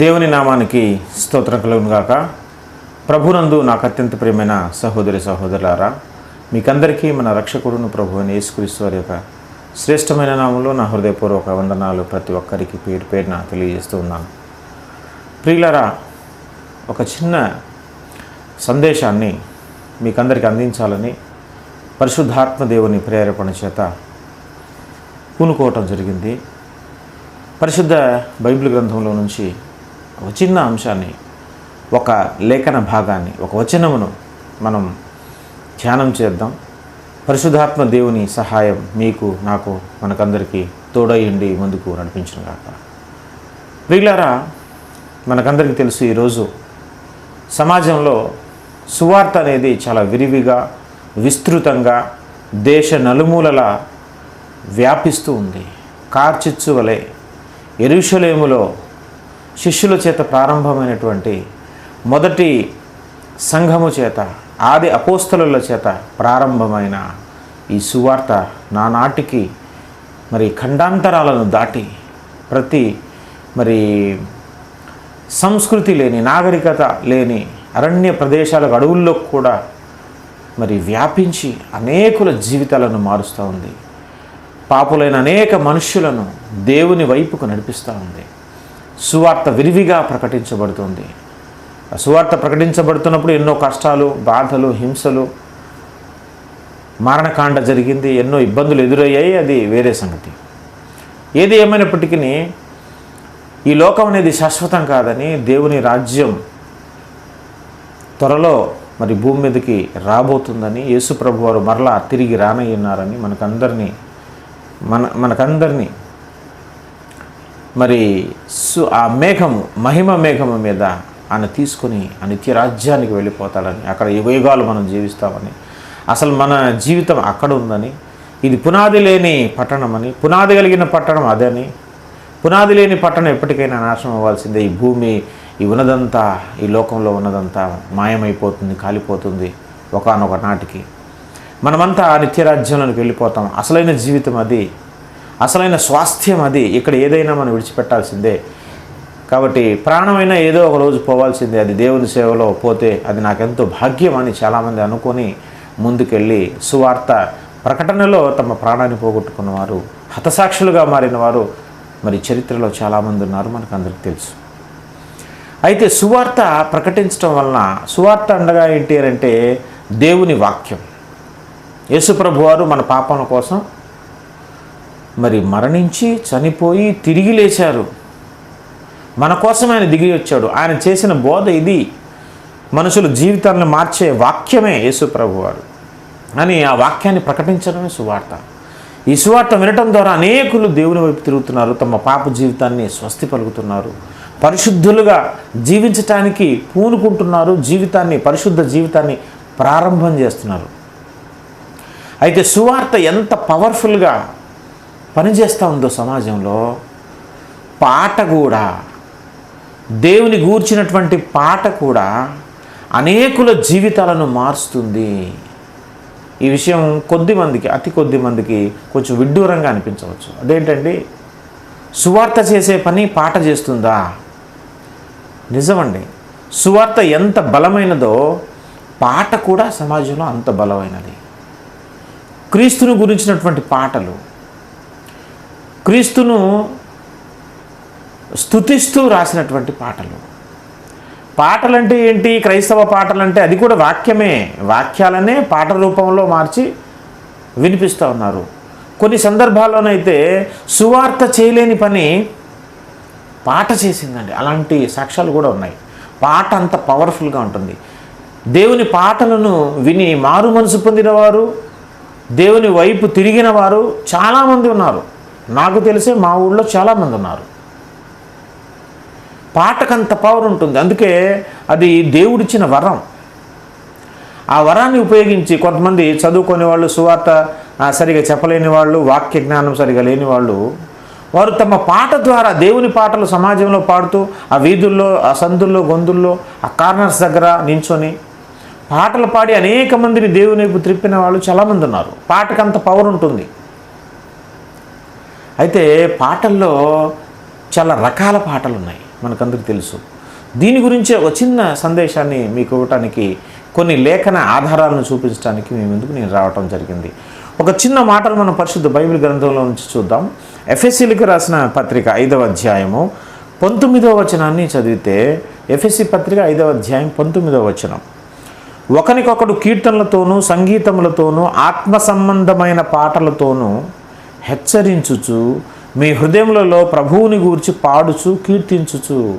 దేవుని నామానికి స్తోత్రం కలుగును గాక. ప్రభునందు నాకు అత్యంత ప్రియమైన సహోదరి సహోదరులారా మీకందరికీ మన రక్షకుడును ప్రభు అని యేసుక్రీస్తు వారి యొక్క శ్రేష్టమైన నామంలో నా హృదయపూర్వక వందనాలు ప్రతి ఒక్కరికి పేరు పేరున తెలియజేస్తూ ఉన్నాను. ప్రియులరా ఒక చిన్న సందేశాన్ని మీకందరికి అందించాలని పరిశుద్ధాత్మ దేవుని ప్రేరేపణ చేత పూనుకోవటం జరిగింది. పరిశుద్ధ బైబిల్ గ్రంథంలో నుంచి ఒక చిన్న అంశాన్ని ఒక లేఖన భాగాన్ని ఒక వచనమును మనం ధ్యానం చేద్దాం. పరిశుధాత్మ దేవుని సహాయం మీకు నాకు మనకందరికీ తోడయ్యండి ముందుకు నడిపించిన కాక ప్రియులారా మనకందరికీ తెలుసు ఈరోజు సమాజంలో సువార్త అనేది చాలా విరివిగా విస్తృతంగా దేశ నలుమూలలా వ్యాపిస్తూ ఉంది. కార్చిచ్చు వలె ఎరుషలేములో శిష్యుల చేత ప్రారంభమైనటువంటి మొదటి సంఘము చేత ఆది అపోస్తలుల చేత ప్రారంభమైన ఈ సువార్త నానాటికి మరి ఖండాంతరాలను దాటి ప్రతి మరి సంస్కృతి లేని నాగరికత లేని అరణ్య ప్రదేశాలకు అడవుల్లో కూడా మరి వ్యాపించి అనేకుల జీవితాలను మారుస్తూ ఉంది. పాపులైన అనేక మనుష్యులను దేవుని వైపుకు నడిపిస్తూ ఉంది. సువార్త విరివిగా ప్రకటించబడుతుంది. ఆ సువార్త ప్రకటించబడుతున్నప్పుడు ఎన్నో కష్టాలు బాధలు హింసలు మారణకాండ జరిగింది ఎన్నో ఇబ్బందులు ఎదురయ్యాయి అది వేరే సంగతి. ఏది ఏమైనప్పటికీ ఈ లోకం అనేది శాశ్వతం కాదని దేవుని రాజ్యం త్వరలో మరి భూమి మీదకి రాబోతుందని యేసుప్రభు వారు మరలా తిరిగి రానయ్యున్నారని మనకందరినీ మన మనకందరినీ మరి సు ఆ మేఘము మహిమ మేఘము మీద ఆయన తీసుకొని ఆ నిత్య రాజ్యానికి వెళ్ళిపోతాడని అక్కడ యుగయుగాలు మనం జీవిస్తామని. అసలు మన జీవితం అక్కడ ఉందని ఇది పునాది లేని పట్టణమని పునాది కలిగిన పట్టణం అదని పునాది లేని పట్టణం ఎప్పటికైనా నాశనం అవ్వాల్సిందే. ఈ భూమి ఈ ఉన్నదంతా ఈ లోకంలో ఉన్నదంతా మాయమైపోతుంది కాలిపోతుంది ఒకనొక నాటికి. మనమంతా ఆ నిత్యరాజ్యంలోకి వెళ్ళిపోతాం. అసలైన జీవితం అది. అసలైన స్వాస్థ్యం అది. ఇక్కడ ఏదైనా మనం విడిచిపెట్టాల్సిందే. కాబట్టి ప్రాణమైనా ఏదో ఒక రోజు పోవాల్సిందే. అది దేవుని సేవలో పోతే అది నాకెంతో భాగ్యం అని చాలామంది అనుకొని ముందుకెళ్ళి సువార్త ప్రకటనలో తమ ప్రాణాన్ని పోగొట్టుకున్నవారు హతసాక్షులుగా మారిన వారు మరి చరిత్రలో చాలామంది ఉన్నారు మనకు అందరికి తెలుసు. అయితే సువార్త ప్రకటించడం వలన సువార్త అండగా ఏంటి అని అంటే దేవుని వాక్యం. యేసుప్రభు వారు మన పాపం కోసం మరి మరణించి చనిపోయి తిరిగి లేచారు. మన కోసం ఆయన దిగి వచ్చాడు. ఆయన చేసిన బోధ ఇది. మనుషుల జీవితాలను మార్చే వాక్యమే యేసుప్రభు వారు అని ఆ వాక్యాన్ని ప్రకటించడమే సువార్త. ఈ సువార్త వినటం ద్వారా అనేకులు దేవుని వైపు తిరుగుతున్నారు. తమ పాప జీవితాన్ని స్వస్తి పలుకుతున్నారు. పరిశుద్ధులుగా జీవించటానికి పూనుకుంటున్నారు. జీవితాన్ని పరిశుద్ధ జీవితాన్ని ప్రారంభం చేస్తున్నారు. అయితే సువార్త ఎంత పవర్ఫుల్గా పనిచేస్తూ ఉందో సమాజంలో పాట కూడా దేవుని గూర్చినటువంటి పాట కూడా అనేకుల జీవితాలను మారుస్తుంది. ఈ విషయం కొద్ది మందికి అతి కొద్ది మందికి కొంచెం విడ్డూరంగా అనిపించవచ్చు. అదేంటండి? సువార్త చేసే పని పాట చేస్తుందా? నిజమండి. సువార్త ఎంత బలమైనదో పాట కూడా సమాజంలో అంత బలమైనది. క్రీస్తును గురించినటువంటి పాటలు క్రీస్తును స్థుతిస్తూ రాసినటువంటి పాటలు. పాటలంటే ఏంటి? క్రైస్తవ పాటలంటే అది కూడా వాక్యమే. వాక్యాలనే పాట రూపంలో మార్చి వినిపిస్తూ ఉన్నారు. కొన్ని సందర్భాల్లోనైతే సువార్త చేయలేని పని పాట చేసిందండి. అలాంటి సాక్ష్యాలు కూడా ఉన్నాయి. పాట అంత పవర్ఫుల్గా ఉంటుంది. దేవుని పాటలను విని మారు మనసు పొందినవారు దేవుని వైపు తిరిగిన వారు చాలామంది ఉన్నారు. నాకు తెలిసే మా ఊళ్ళో చాలామంది ఉన్నారు. పాటకంత పవర్ ఉంటుంది. అందుకే అది దేవుడిచ్చిన వరం. ఆ వరాన్ని ఉపయోగించి కొంతమంది చదువుకునే వాళ్ళు సువార్త సరిగా చెప్పలేని వాళ్ళు వాక్య జ్ఞానం సరిగా లేని వాళ్ళు వారు తమ పాట ద్వారా దేవుని పాటలు సమాజంలో పాడుతూ ఆ వీధుల్లో ఆ సందుల్లో గొంతుల్లో ఆ కార్నర్స్ దగ్గర నించొని పాటలు పాడి అనేక మందిని దేవుని వైపు త్రిప్పిన వాళ్ళు చాలామంది ఉన్నారు. పాటకంత పవర్ ఉంటుంది. అయితే పాటల్లో చాలా రకాల పాటలు ఉన్నాయి మనకందరికి తెలుసు. దీని గురించి ఒక చిన్న సందేశాన్ని మీకు ఇవ్వటానికి కొన్ని లేఖన ఆధారాలను చూపించడానికి మీ ముందుకు నేను రావటం జరిగింది. ఒక చిన్న మాటలు మనం పరిశుద్ధ బైబిల్ గ్రంథంలో నుంచి చూద్దాం. ఎఫ్ఎస్సీలకు రాసిన పత్రిక ఐదవ అధ్యాయము పంతొమ్మిదవ వచనాన్ని చదివితే ఎఫ్ఎస్సి పత్రిక ఐదవ అధ్యాయం పంతొమ్మిదవ వచనం. ఒకనికొకడు కీర్తనలతోనూ సంగీతములతోనూ ఆత్మ సంబంధమైన పాటలతోనూ హెచ్చరించుచు మీ హృదయములలో ప్రభువుని గూర్చి పాడుచు కీర్తించుచు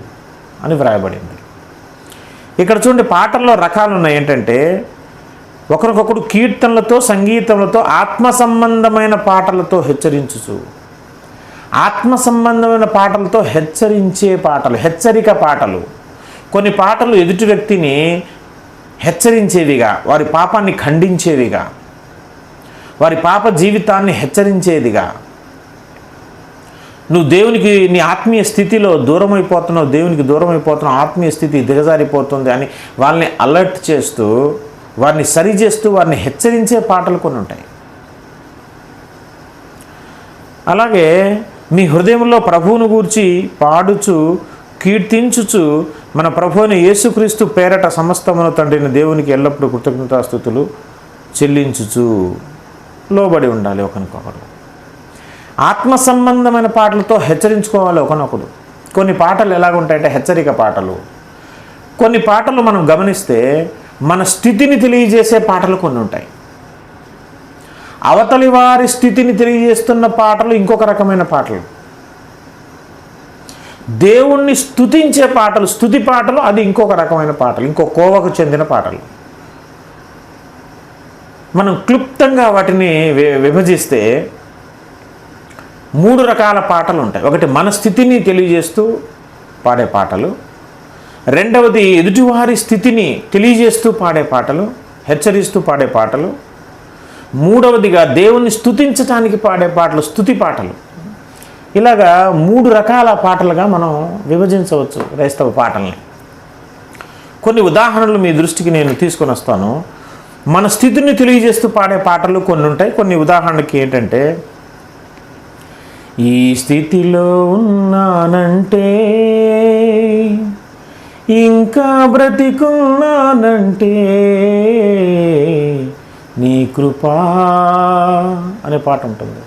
అని వ్రాయబడింది. ఇక్కడ చూడండి పాటల్లో రకాలు ఉన్నాయి. ఏంటంటే ఒకరికొకడు కీర్తనలతో సంగీతములతో ఆత్మ సంబంధమైన పాటలతో హెచ్చరించుచు. ఆత్మ సంబంధమైన పాటలతో హెచ్చరించే పాటలు హెచ్చరిక పాటలు. కొన్ని పాటలు ఎదుటి వ్యక్తిని హెచ్చరించేవిగా వారి పాపాన్ని ఖండించేవిగా. వారి పాప జీవితాన్ని హెచ్చరించేదిగా. నువ్వు దేవునికి నీ ఆత్మీయ స్థితిలో దూరం అయిపోతున్నావు దేవునికి దూరం అయిపోతున్నావు ఆత్మీయ స్థితి దిగజారిపోతుంది అని వాళ్ళని అలర్ట్ చేస్తూ వారిని సరి చేస్తూ వారిని హెచ్చరించే పాటలు కొన్ని ఉంటాయి. అలాగే మీ హృదయంలో ప్రభువును గూర్చి పాడుచు కీర్తించుచు మన ప్రభువుని యేసుక్రీస్తు పేరట సమస్తమును తండ్రిని దేవునికి ఎల్లప్పుడూ కృతజ్ఞతాస్థుతులు చెల్లించుచు. లోబడి ఉండాలి ఒకరికొకరు. ఆత్మ సంబంధమైన పాటలతో హెచ్చరించుకోవాలి ఒకనొకడు. కొన్ని పాటలు ఎలాగుంటాయంటే హెచ్చరిక పాటలు. కొన్ని పాటలు మనం గమనిస్తే మన స్థితిని తెలియజేసే పాటలు కొన్ని ఉంటాయి. అవతలి వారి స్థితిని తెలియజేస్తున్న పాటలు ఇంకొక రకమైన పాటలు. దేవుణ్ణి స్థుతించే పాటలు స్థుతి పాటలు అది ఇంకొక రకమైన పాటలు ఇంకో కోవకు చెందిన పాటలు. మనం క్లుప్తంగా వాటిని వి- విభజిస్తే మూడు రకాల పాటలు ఉంటాయి. ఒకటి మన స్థితిని తెలియజేస్తూ పాడే పాటలు రెండవది ఎదుటివారి స్థితిని తెలియజేస్తూ పాడే పాటలు హెచ్చరిస్తూ పాడే పాటలు మూడవదిగా దేవుణ్ణి స్థుతించటానికి పాడే పాటలు స్థుతి పాటలు. ఇలాగా మూడు రకాల పాటలుగా మనం విభజించవచ్చు క్రైస్తవ పాటల్ని. కొన్ని ఉదాహరణలు మీ దృష్టికి నేను తీసుకొని వస్తాను. మన స్థితిని తెలియజేస్తూ పాడే పాటలు కొన్ని ఉంటాయి. కొన్ని ఉదాహరణకి ఏంటంటే ఈ స్థితిలో ఉన్నానంటే ఇంకా బ్రతికున్నానంటే నీ కృపా అనే పాట ఉంటుంది.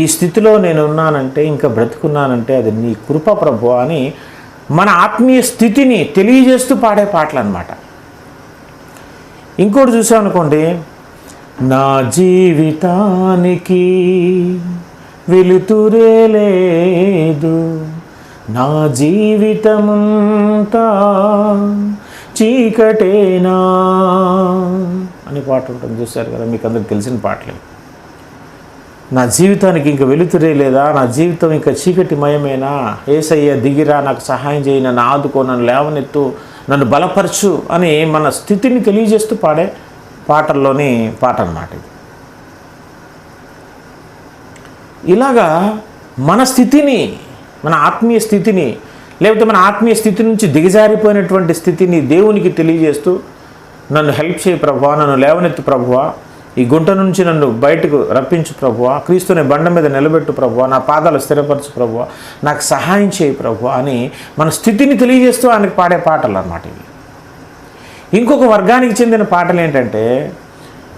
ఈ స్థితిలో నేను ఉన్నానంటే ఇంకా బ్రతుకున్నానంటే అది నీ కృప ప్రభు అని మన ఆత్మీయ స్థితిని తెలియజేస్తూ పాడే పాటలు అనమాట ఇంకోటి చూసామనుకోండి నా జీవితానికి వెలుతురే లేదు నా జీవితమంతా చీకటేనా అని పాట ఉంటుంది. చూశారు కదా మీకు అందరికి తెలిసిన పాటలే. నా జీవితానికి ఇంక వెలుతురే లేదా నా జీవితం ఇంకా చీకటిమయమేనా? ఏసయ్య దిగిరా నాకు సహాయం చేయి నన్ను ఆదుకో నన్ను లేవనెత్తు నన్ను బలపరచు అని మన స్థితిని తెలియజేస్తూ పాడే పాటల్లోని పాట అన్నమాట ఇది. ఇలాగా మన స్థితిని మన ఆత్మీయ స్థితిని లేకపోతే మన ఆత్మీయ స్థితి నుంచి దిగజారిపోయినటువంటి స్థితిని దేవునికి తెలియజేస్తూ నన్ను హెల్ప్ చేయి ప్రభువా నన్ను లేవనెత్తు ప్రభువా ఈ గుంట నుంచి నన్ను బయటకు రప్పించు ప్రభువా క్రీస్తుని బండ మీద నిలబెట్టు ప్రభువా నా పాదాలు స్థిరపరచు ప్రభువా నాకు సహాయం చేయి ప్రభు అని మన స్థితిని తెలియజేస్తూ ఆయనకు పాడే పాటలు అన్నమాట ఇవి. ఇంకొక వర్గానికి చెందిన పాటలు ఏంటంటే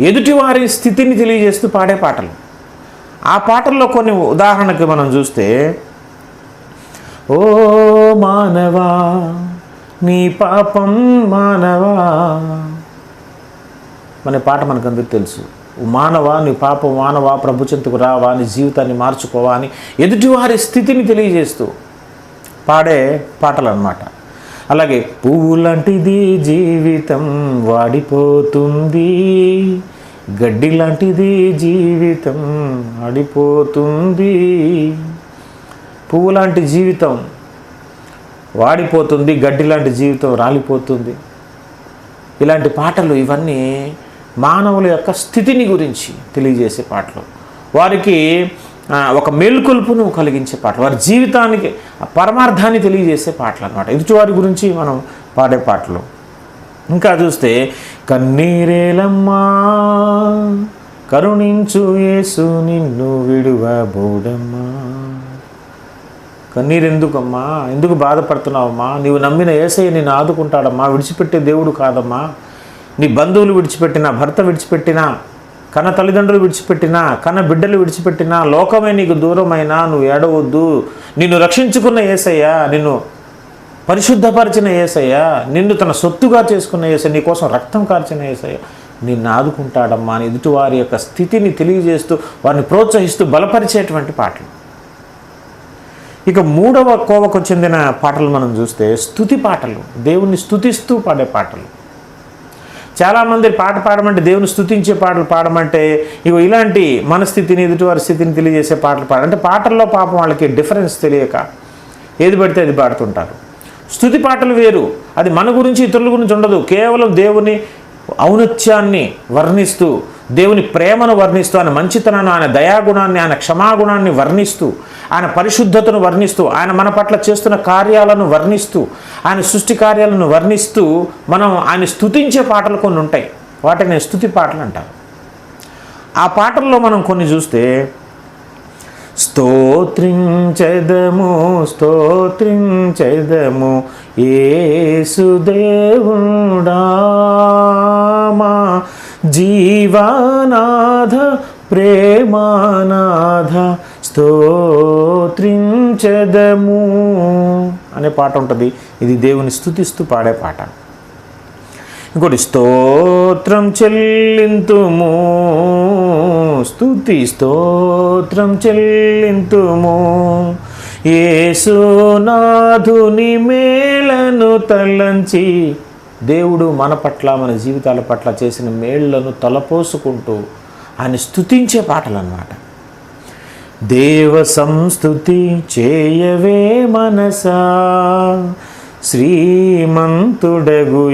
ఎదుటివారి స్థితిని తెలియజేస్తూ పాడే పాటలు. ఆ పాటల్లో కొన్ని ఉదాహరణకి మనం చూస్తే ఓ మానవా నీ పాపం మానవా మన పాట మనకందరికీ తెలుసు. మానవ మానవా నీ పాపం మానవ ప్రభుచంతకు రావా నీ జీవితాన్ని మార్చుకోవా అని ఎదుటివారి స్థితిని తెలియజేస్తూ పాడే పాటలు అన్నమాట అలాగే పువ్వు లాంటిది జీవితం వాడిపోతుంది గడ్డి లాంటిది జీవితం ఆడిపోతుంది పువ్వు లాంటి జీవితం వాడిపోతుంది గడ్డి లాంటి జీవితం రాలిపోతుంది ఇలాంటి పాటలు ఇవన్నీ మానవుల యొక్క స్థితిని గురించి తెలియజేసే పాటలు. వారికి ఒక మేల్కొల్పును కలిగించే పాటలు. వారి జీవితానికి ఆ పరమార్థాన్ని తెలియజేసే పాటలు అనమాట ఎదుటివారి గురించి మనం పాడే పాటలు. ఇంకా చూస్తే కన్నీరేలమ్మా కరుణించు యేసు నిన్ను విడువబోడమ్మా. కన్నీరెందుకమ్మా? ఎందుకు బాధపడుతున్నావమ్మా? నీవు నమ్మిన ఏసయ్య నిన్ను ఆదుకుంటాడమ్మా? విడిచిపెట్టే దేవుడు కాదమ్మా? నీ బంధువులు విడిచిపెట్టినా భర్త విడిచిపెట్టినా కన్న తల్లిదండ్రులు విడిచిపెట్టినా కన్న బిడ్డలు విడిచిపెట్టినా లోకమే నీకు దూరమైనా నువ్వు ఏడవద్దు. నిన్ను రక్షించుకున్న ఏసయ్యా నిన్ను పరిశుద్ధపరిచిన ఏసయ్య నిన్ను తన సొత్తుగా చేసుకున్న ఏసయ్య నీ కోసం రక్తం కార్చిన ఏసయ్య నిన్ను ఆదుకుంటాడమ్మా అని ఎదుటివారి యొక్క స్థితిని తెలియజేస్తూ వారిని ప్రోత్సహిస్తూ బలపరిచేటువంటి పాటలు. ఇక మూడవ కోవకు చెందిన పాటలు మనం చూస్తే స్థుతి పాటలు దేవుణ్ణి స్థుతిస్తూ పాడే పాటలు. చాలామంది పాట పాడమంటే దేవుని స్థుతించే పాటలు పాడమంటే ఇగో ఇలాంటి మనస్థితిని ఎదుటివారి స్థితిని తెలియజేసే పాటలు పాడ అంటే పాటల్లో పాపం వాళ్ళకి డిఫరెన్స్ తెలియక ఏది పడితే అది పాడుతుంటారు. స్థుతి పాటలు వేరు. అది మన గురించి ఇతరుల గురించి ఉండదు. కేవలం దేవుని ఔన్నత్యాన్ని వర్ణిస్తూ దేవుని ప్రేమను వర్ణిస్తూ ఆయన మంచితనాన్ని ఆయన దయాగుణాన్ని ఆయన క్షమాగుణాన్ని వర్ణిస్తూ ఆయన పరిశుద్ధతను వర్ణిస్తూ ఆయన మన పట్ల చేస్తున్న కార్యాలను వర్ణిస్తూ ఆయన సృష్టి కార్యాలను వర్ణిస్తూ మనం ఆయన స్థుతించే పాటలు కొన్ని ఉంటాయి. వాటిని స్తుతి పాటలు అంటారు ఆ పాటల్లో మనం కొన్ని చూస్తే స్తోత్రించదము స్తోత్రించదము ఏసుదేవుడా మా జీవానాథ ప్రేమానాథ స్తోత్రించదము అనే పాట ఉంటుంది. ఇది దేవుని స్థుతిస్తూ పాడే పాట. ఇంకోటి స్తోత్రం చెల్లింతుము స్తుతి స్తోత్రం చెల్లింతుము. ఏసునాథుని మేలను తలంచి దేవుడు మన పట్ల మన జీవితాల పట్ల చేసిన మేళ్ళను తలపోసుకుంటూ ఆయన స్తుతించే పాటలు అన్నమాట దేవ సంస్థుతి చేయవే మనసా శ్రీమంతుడగు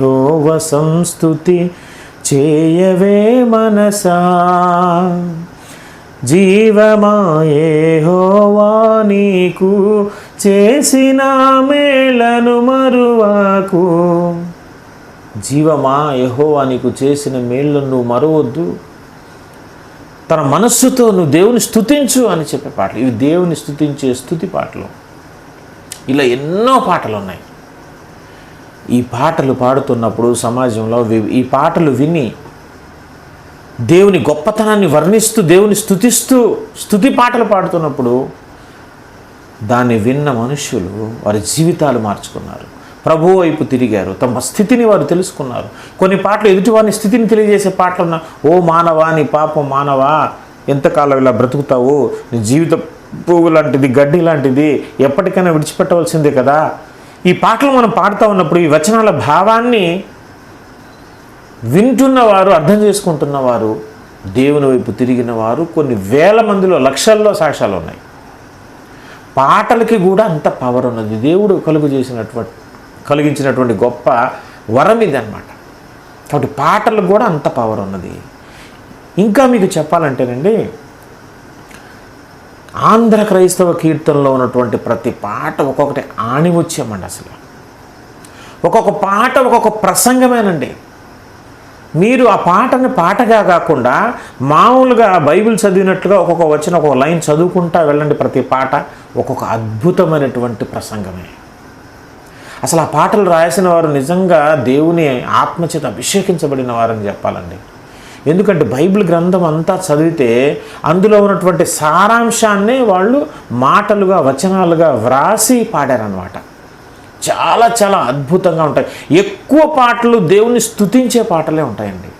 హోవ సంస్థుతి చేయవే మనసా. జీవమాయే హోవా నీకు చేసిన మేళను మరువాకు. జీవమా యెహోవా నీకు చేసిన మేళ్ళను నువ్వు మరవద్దు. తన మనస్సుతో నువ్వు దేవుని స్థుతించు అని చెప్పే పాటలు. ఇవి దేవుని స్థుతించే స్థుతి పాటలు. ఇలా ఎన్నో పాటలు ఉన్నాయి. ఈ పాటలు పాడుతున్నప్పుడు సమాజంలో ఈ పాటలు విని దేవుని గొప్పతనాన్ని వర్ణిస్తూ దేవుని స్తుతిస్తూ స్థుతి పాటలు పాడుతున్నప్పుడు దాన్ని విన్న మనుష్యులు వారి జీవితాలు మార్చుకున్నారు. ప్రభు వైపు తిరిగారు. తమ స్థితిని వారు తెలుసుకున్నారు. కొన్ని పాటలు ఎదుటివారిని స్థితిని తెలియజేసే పాటలు ఉన్న ఓ మానవా నీ పాపం మానవా? ఎంతకాలం ఇలా బ్రతుకుతావు? నీ జీవిత పువ్వు లాంటిది గడ్డి లాంటిది ఎప్పటికైనా విడిచిపెట్టవలసిందే కదా? ఈ పాటలు మనం పాడుతూ ఉన్నప్పుడు ఈ వచనాల భావాన్ని వింటున్నవారు అర్థం చేసుకుంటున్నవారు దేవుని వైపు తిరిగిన వారు కొన్ని వేల మందిలో లక్షల్లో సాక్ష్యాలు ఉన్నాయి. పాటలకి కూడా అంత పవర్ ఉన్నది. దేవుడు కలుగు చేసినటువంటి కలిగించినటువంటి గొప్ప వరం ఇది అనమాట కాబట్టి పాటలకు కూడా అంత పవర్ ఉన్నది. ఇంకా మీకు చెప్పాలంటేనండి ఆంధ్ర క్రైస్తవ కీర్తనలో ఉన్నటువంటి ప్రతి పాట ఒక్కొక్కటి ఆణిముత్యమండి అసలు. ఒక్కొక్క పాట ఒక్కొక్క ప్రసంగమేనండి. మీరు ఆ పాటని పాటగా కాకుండా మామూలుగా బైబిల్ చదివినట్లుగా ఒక్కొక్క వచ్చిన ఒక్కొక్క లైన్ చదువుకుంటా వెళ్ళండి ప్రతి పాట ఒక్కొక్క అద్భుతమైనటువంటి ప్రసంగమే. అసలు ఆ పాటలు రాసిన వారు నిజంగా దేవుని ఆత్మచేత అభిషేకించబడిన వారని చెప్పాలండి. ఎందుకంటే బైబిల్ గ్రంథం అంతా చదివితే అందులో ఉన్నటువంటి సారాంశాన్నే వాళ్ళు మాటలుగా వచనాలుగా వ్రాసి పాడారనమాట చాలా చాలా అద్భుతంగా ఉంటాయి. ఎక్కువ పాటలు దేవుని స్తుతించే పాటలే ఉంటాయండి.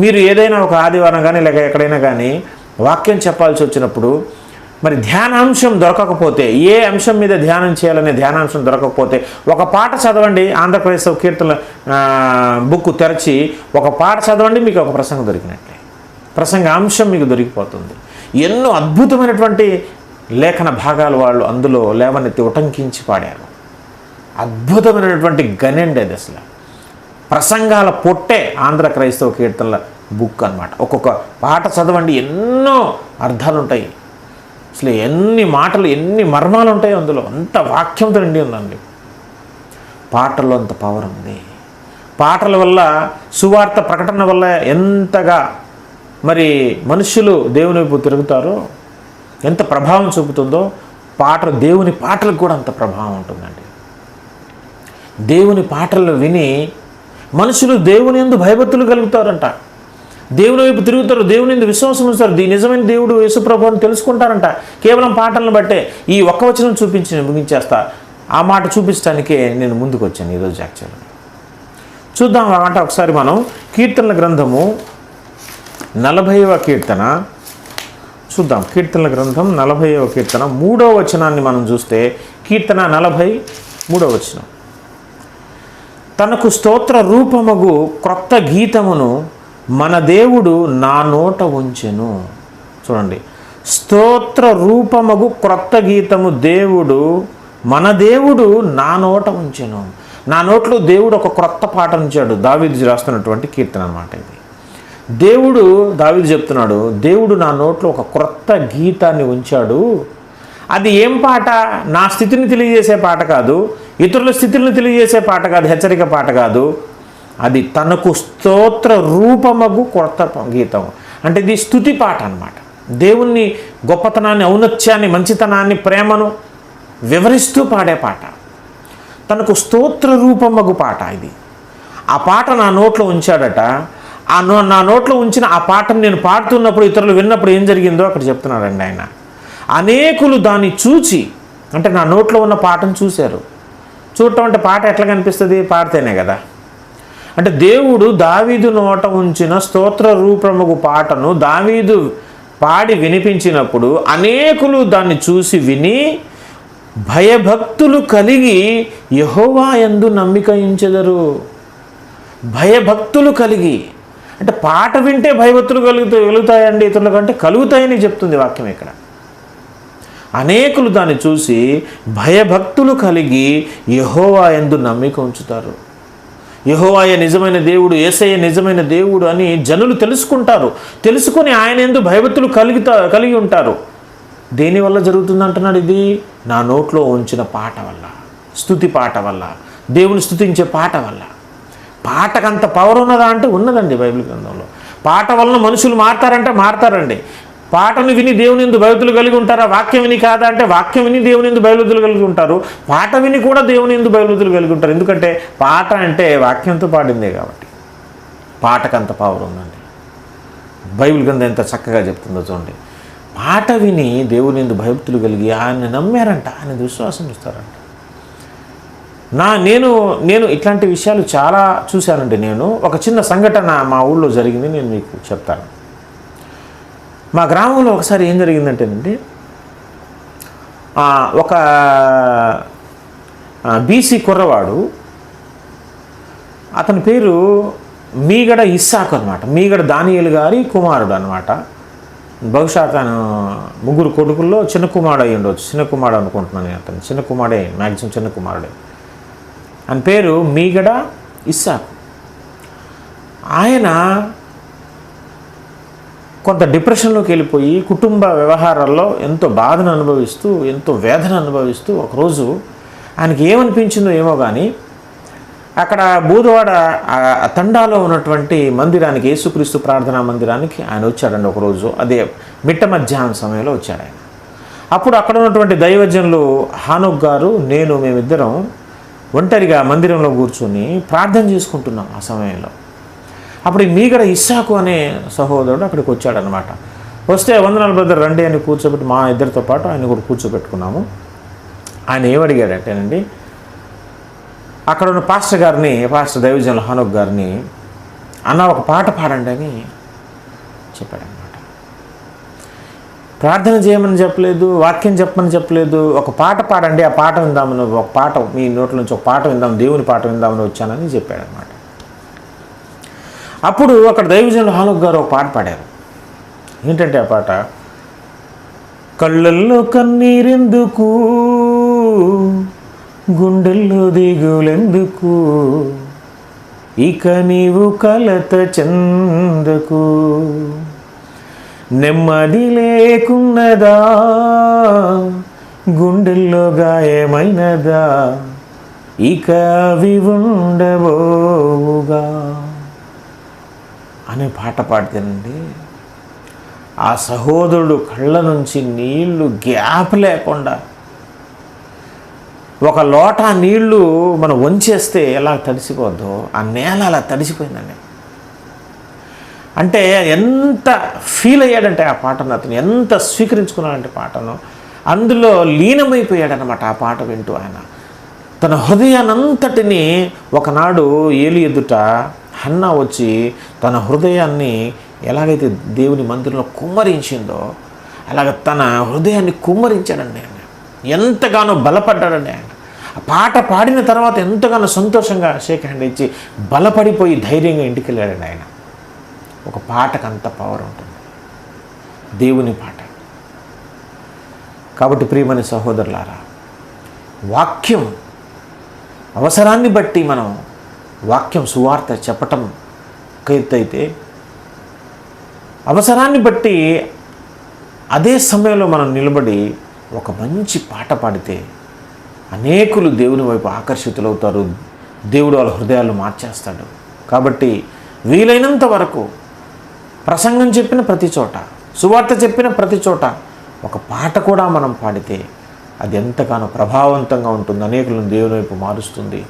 మీరు ఏదైనా ఒక ఆదివారం కానీ లేక ఎక్కడైనా కానీ వాక్యం చెప్పాల్సి వచ్చినప్పుడు మరి ధ్యానాంశం దొరకకపోతే ఏ అంశం మీద ధ్యానం చేయాలనే ధ్యానాంశం దొరకకపోతే ఒక పాట చదవండి ఆంధ్రప్రదేశ్ కీర్తన బుక్ తెరచి ఒక పాట చదవండి మీకు ఒక ప్రసంగం దొరికినట్లే. ప్రసంగ అంశం మీకు దొరికిపోతుంది. ఎన్నో అద్భుతమైనటువంటి లేఖన భాగాలు వాళ్ళు అందులో లేవనెత్తి ఉటంకించి పాడారు. అద్భుతమైనటువంటి గనండి అది అసలు. ప్రసంగాల పొట్టే ఆంధ్ర క్రైస్తవ కీర్తనల బుక్ అన్నమాట. ఒక్కొక్క పాట చదవండి ఎన్నో అర్థాలు ఉంటాయి అసలు ఎన్ని మాటలు ఎన్ని మర్మాలు ఉంటాయి అందులో. అంత వాక్యంతో నిండి ఉందండి. పాటల్లో అంత పవర్ ఉంది. పాటల వల్ల సువార్త ప్రకటన వల్ల ఎంతగా మరి మనుషులు దేవుని వైపు తిరుగుతారో ఎంత ప్రభావం చూపుతుందో పాటలు దేవుని పాటలకు కూడా అంత ప్రభావం ఉంటుందండి. దేవుని పాటలు విని మనుషులు దేవుని ఎందు భయభక్తులు కలుగుతారంట. దేవుని వైపు తిరుగుతారు దేవుని ఎందు విశ్వాసం ఉంచుతారు. దీ నిజమైన దేవుడు యేసుప్రభు అని తెలుసుకుంటారంట. కేవలం పాటలను బట్టే ఈ ఒక్క వచనం చూపించి నేను ముగించేస్తా. ఆ మాట చూపించడానికే నేను ముందుకు వచ్చాను ఈరోజు యాక్చువల్గా. చూద్దాం అన్నమాట ఒకసారి మనం కీర్తనల గ్రంథము నలభైవ కీర్తన. చూద్దాం కీర్తనల గ్రంథం నలభైవ కీర్తన. మూడవ వచనాన్ని మనం చూస్తే కీర్తన నలభై మూడో వచనం. తనకు స్తోత్ర రూపమగు క్రొత్త గీతమును మన దేవుడు నా నోట ఉంచెను. చూడండి. స్తోత్ర రూపమగు క్రొత్త గీతము దేవుడు మన దేవుడు నా నోట ఉంచెను. నా నోట్లో దేవుడు ఒక క్రొత్త పాట ఉంచాడు. దావీదు రాస్తున్నటువంటి కీర్తన అనమాట ఇది. దేవుడు దావిది చెప్తున్నాడు దేవుడు నా నోట్లో ఒక క్రొత్త గీతాన్ని ఉంచాడు. అది ఏం పాట? నా స్థితిని తెలియజేసే పాట కాదు. ఇతరుల స్థితులను తెలియజేసే పాట కాదు హెచ్చరిక పాట కాదు. అది తనకు స్తోత్ర రూపమగు కొత్త గీతం. అంటే ఇది స్థుతి పాట అనమాట దేవుణ్ణి గొప్పతనాన్ని ఔన్నత్యాన్ని మంచితనాన్ని ప్రేమను వివరిస్తూ పాడే పాట. తనకు స్తోత్ర రూపమగు పాట ఇది. ఆ పాట నా నోట్లో ఉంచాడట. ఆ నో నా నోట్లో ఉంచిన ఆ పాటను నేను పాడుతున్నప్పుడు ఇతరులు విన్నప్పుడు ఏం జరిగిందో అక్కడ చెప్తున్నాడండి ఆయన. అనేకులు దాన్ని చూచి అంటే నా నోట్లో ఉన్న పాటను చూశారు. చూడటం అంటే పాట ఎట్లా కనిపిస్తుంది? పాడితేనే కదా. అంటే దేవుడు దావీదు నోట ఉంచిన స్తోత్ర రూపముగు పాటను దావీదు పాడి వినిపించినప్పుడు అనేకులు దాన్ని చూసి విని భయభక్తులు కలిగి యహోవా ఎందు నమ్మిక ఉంచెదరు భయభక్తులు కలిగి. అంటే పాట వింటే భయభక్తులు కలుగుతాయి కలుగుతాయండి ఇతరుల కంటే కలుగుతాయని చెప్తుంది వాక్యం ఇక్కడ. అనేకులు దాన్ని చూసి భయభక్తులు కలిగి యహోవా ఎందు నమ్మిక ఉంచుతారు. యహోవాయ నిజమైన దేవుడు ఏసయ్య నిజమైన దేవుడు అని జనులు తెలుసుకుంటారు. తెలుసుకొని ఆయన ఎందు భయభక్తులు కలుగుతా కలిగి ఉంటారు. దేనివల్ల జరుగుతుంది అంటున్నాడు ఇది? నా నోట్లో ఉంచిన పాట వల్ల స్థుతి పాట వల్ల దేవుని స్థుతించే పాట వల్ల. పాటకంత పవర్ ఉన్నదా అంటే ఉన్నదండి బైబిల్ గ్రంథంలో. పాట వలన మనుషులు మారతారంటే మారతారండి. పాటను విని దేవుని ఎందు భయతులు కలిగి ఉంటారా? వాక్యం విని కాదా? అంటే వాక్యం విని దేవుని ఎందు బయలుతులు కలిగి ఉంటారు. పాట విని కూడా దేవుని ఎందు బయలుతులు కలిగి ఉంటారు. ఎందుకంటే పాట అంటే వాక్యంతో పాడిందే కాబట్టి. పాటకంత పవర్ ఉందండి. బైబిల్ కింద ఎంత చక్కగా చెప్తుందో చూడండి. పాట విని దేవుని ఎందు భయభక్తులు కలిగి ఆయన్ని నమ్మారంట. ఆయన విశ్వాసం ఇస్తారంట నా నేను నేను ఇట్లాంటి విషయాలు చాలా చూశానండి నేను. ఒక చిన్న సంఘటన మా ఊళ్ళో జరిగింది. నేను మీకు చెప్తాను. మా గ్రామంలో ఒకసారి ఏం జరిగిందంటేనండి ఒక బీసీ కుర్రవాడు అతని పేరు మీగడ ఇస్సాకు అనమాట మీగడ దానియలు గారి కుమారుడు అనమాట బహుశా అతను ముగ్గురు కొడుకుల్లో చిన్న కుమారుడు అయి ఉండవచ్చు చిన్న కుమారుడు అనుకుంటున్నాను నేను అతను చిన్న కుమారుడే మ్యాక్సిమం చిన్న కుమారుడే. అని పేరు మీగడ ఇస్సాకు. ఆయన కొంత డిప్రెషన్లోకి వెళ్ళిపోయి కుటుంబ వ్యవహారాల్లో ఎంతో బాధను అనుభవిస్తూ ఎంతో వేదన అనుభవిస్తూ ఒకరోజు ఆయనకి ఏమనిపించిందో ఏమో కానీ అక్కడ బూదవాడ తండాలో ఉన్నటువంటి మందిరానికి యేసుక్రీస్తు ప్రార్థనా మందిరానికి ఆయన వచ్చాడండి ఒకరోజు. అదే మిట్ట మధ్యాహ్నం సమయంలో వచ్చాడు ఆయన. అప్పుడు అక్కడ ఉన్నటువంటి దైవజనులు హానుక్ గారు నేను మేమిద్దరం ఒంటరిగా మందిరంలో కూర్చొని ప్రార్థన చేసుకుంటున్నాం ఆ సమయంలో. అప్పుడు మీ మీగడ ఇస్సాకు అనే సహోదరుడు అక్కడికి వచ్చాడనమాట. వస్తే వందనాలు బ్రదర్ రండి అని కూర్చోబెట్టి మా ఇద్దరితో పాటు ఆయన కూడా కూర్చోబెట్టుకున్నాము. ఆయన ఏమడిగాడంటేనండి అక్కడ ఉన్న పాస్టర్ గారిని పాస్టర్ దైవజనుల హనుక్ గారిని అన్న ఒక పాట పాడండి అని చెప్పాడనమాట. ప్రార్థన చేయమని చెప్పలేదు వాక్యం చెప్పమని చెప్పలేదు ఒక పాట పాడండి ఆ పాట విందామని ఒక పాట మీ నోట్ల నుంచి ఒక పాట విందాం దేవుని పాట విందామని వచ్చానని చెప్పాడనమాట. అప్పుడు అక్కడ దైవజనులు హాలక్ గారు ఒక పాట పాడారు. ఏంటంటే ఆ పాట? కళ్ళల్లో కన్నీరెందుకు? గుండెల్లో దిగులెందుకు? ఇక నీవు కలత చెందకు? నెమ్మది లేకున్నదా? గుండెల్లో గాయమైనదా? ఇక అవి ఉండబోవుగా? అనే పాట పాడితేనండి ఆ సహోదరుడు కళ్ళ నుంచి నీళ్ళు గ్యాప్ లేకుండా ఒక లోట నీళ్ళు మనం వంచేస్తే ఎలా తడిసిపోద్దో ఆ నేల అలా తడిసిపోయిందండి. అంటే ఎంత ఫీల్ అయ్యాడంటే ఆ పాటను అతను ఎంత స్వీకరించుకున్నాడంటే పాటను అందులో లీనమైపోయాడనమాట ఆ పాట వింటూ ఆయన. తన హృదయానంతటిని ఒకనాడు ఏలి ఎదుట హన్న వచ్చి తన హృదయాన్ని ఎలాగైతే దేవుని మందిరంలో కుమ్మరించిందో అలాగ తన హృదయాన్ని కుమ్మరించాడండి ఆయన. ఎంతగానో బలపడ్డాడండి ఆయన. ఆ పాట పాడిన తర్వాత ఎంతగానో సంతోషంగా షేక్ హ్యాండ్ ఇచ్చి బలపడిపోయి ధైర్యంగా ఇంటికి వెళ్ళాడండి ఆయన. ఒక పాటకు అంత పవర్ ఉంటుంది. దేవుని పాట. కాబట్టి ప్రియమని సహోదరులారా వాక్యం అవసరాన్ని బట్టి మనం వాక్యం సువార్త చెప్పటం కైతే అవసరాన్ని బట్టి అదే సమయంలో మనం నిలబడి ఒక మంచి పాట పాడితే అనేకులు దేవుని వైపు ఆకర్షితులవుతారు. దేవుడు వాళ్ళ హృదయాలు మార్చేస్తాడు. కాబట్టి వీలైనంత వరకు ప్రసంగం చెప్పిన ప్రతి చోట సువార్త చెప్పిన ప్రతి చోట ఒక పాట కూడా మనం పాడితే అది ఎంతగానో ప్రభావవంతంగా ఉంటుంది. అనేకులను దేవుని వైపు మారుస్తుంది.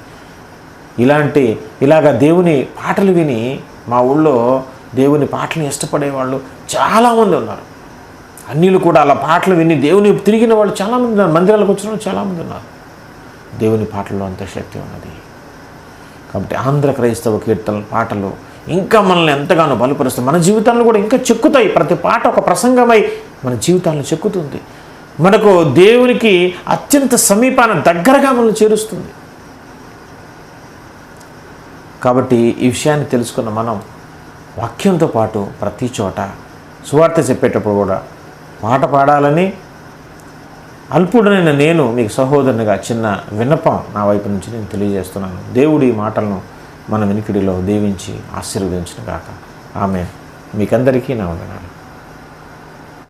ఇలాంటి ఇలాగ దేవుని పాటలు విని మా ఊళ్ళో దేవుని పాటలు ఇష్టపడేవాళ్ళు చాలామంది ఉన్నారు. అన్నిలు కూడా అలా పాటలు విని దేవుని తిరిగిన వాళ్ళు చాలామంది ఉన్నారు. మందిరాలకు వచ్చిన వాళ్ళు చాలామంది ఉన్నారు. దేవుని పాటల్లో అంత శక్తి ఉన్నది. కాబట్టి ఆంధ్ర క్రైస్తవ కీర్తన పాటలు ఇంకా మనల్ని ఎంతగానో బలపరుస్తాయి. మన జీవితాలను కూడా ఇంకా చెక్కుతాయి. ప్రతి పాట ఒక ప్రసంగమై మన జీవితాలను చెక్కుతుంది. మనకు దేవునికి అత్యంత సమీపాన దగ్గరగా మనల్ని చేరుస్తుంది. కాబట్టి ఈ విషయాన్ని తెలుసుకున్న మనం వాక్యంతో పాటు ప్రతి చోట సువార్త చెప్పేటప్పుడు కూడా పాట పాడాలని అల్పుడనైన నేను మీకు సహోదరునిగా చిన్న విన్నపం నా వైపు నుంచి నేను తెలియజేస్తున్నాను. దేవుడి ఈ మాటలను మన వెనుకడిలో దీవించి ఆశీర్వదించిన గాక. ఆమె మీకందరికీ నా వందనాలు.